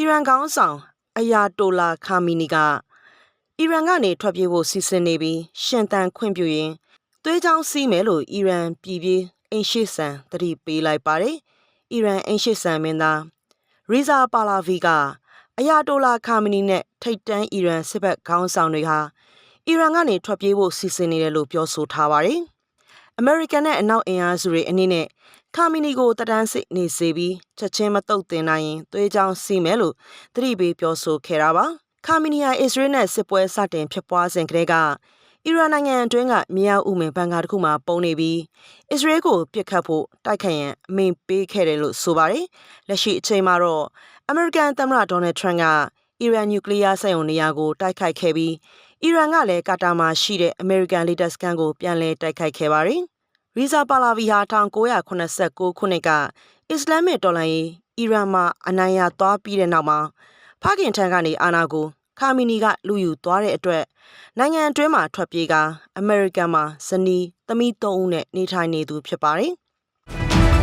အီရန်ခေါင်းဆောင်အယာတိုလာခါမီနီကအီရန်ကနေထွက်ပြေးဖို့စီစဉ်နေပြီးရှင်သန်ခွင့်ပြုရင်သွေးချောင်းစီးမယ်လို့အီရန်ပြည်ပြေးအိမ်ရှိဆန်တတိပေးလိုက်ပါတယ်။အီရန်အိမ်ရှိဆန်မင်းသားရီဇာပါလာဗီကအယာတိုလာခါမီနီနဲ့ထိတ်တန်းအီရန်စစ်ဘက်ခေါင်းဆောင်တွေဟာအီရန်ကနေထွက်ပြေးဖို့စီစဉ်နေတယ်လို့ပြောဆိုထားပါတယ်။ အမေရိကန်နဲ့အနောက်အင်အားစုတွေအနေနဲ့ခါမီနီကိုတဒန်းစစ်နေစေပြီးချက်ချင်းမတုတ်တင်နိုင်ရင်သွေးကြောင်စီးမယ်လို့သတိပေးပြောဆိုခဲ့တာပါခါမီနီယာအစ္စရေးနဲ့စစ်ပွဲစတင်ဖြစ်ပွားစဉ်ကတည်းကအီရန်နိုင်ငံအတွင်းကမြေအောက်ဥမင်ဘန်ကာတစ်ခုမှာပုံနေပြီးအစ္စရေးကိုပြစ်ခတ်ဖို့တိုက်ခိုက်ရန်အမိန့်ပေးခဲ့တယ်လို့ဆိုပါတယ်လက်ရှိအချိန်မှာတော့အမေရိကန်သမ္မတဒေါ်နယ်ထရန့်ကအီရန်နျူကလ িয়ার စက်ရုံနေရာကိုတိုက်ခိုက်ခဲ့ပြီး အီရန်ကလည်းကာတာမှာရှိတဲ့အမေရိကန်လေတပ်စခန်းကိုပြန်လည်တိုက်ခိုက်ခဲ့ပါတယ်ရီဇာပါလာဗီဟာ1989ခုနှစ်ကအစ္စလာမစ်တော်လှန်ရေးအီရန်မှာအနိုင်ရသွားပြီးတဲ့နောက်မှာဖခင်ထံကနေအာဏာကိုခါမီနီကလူယူသွားတဲ့အတွက်နိုင်ငံအတွင်းမှာထွက်ပြေးကာအမေရိကန်မှာဇနီးသမီး၃ဦးနဲ့နေထိုင်နေသူဖြစ်ပါတယ်။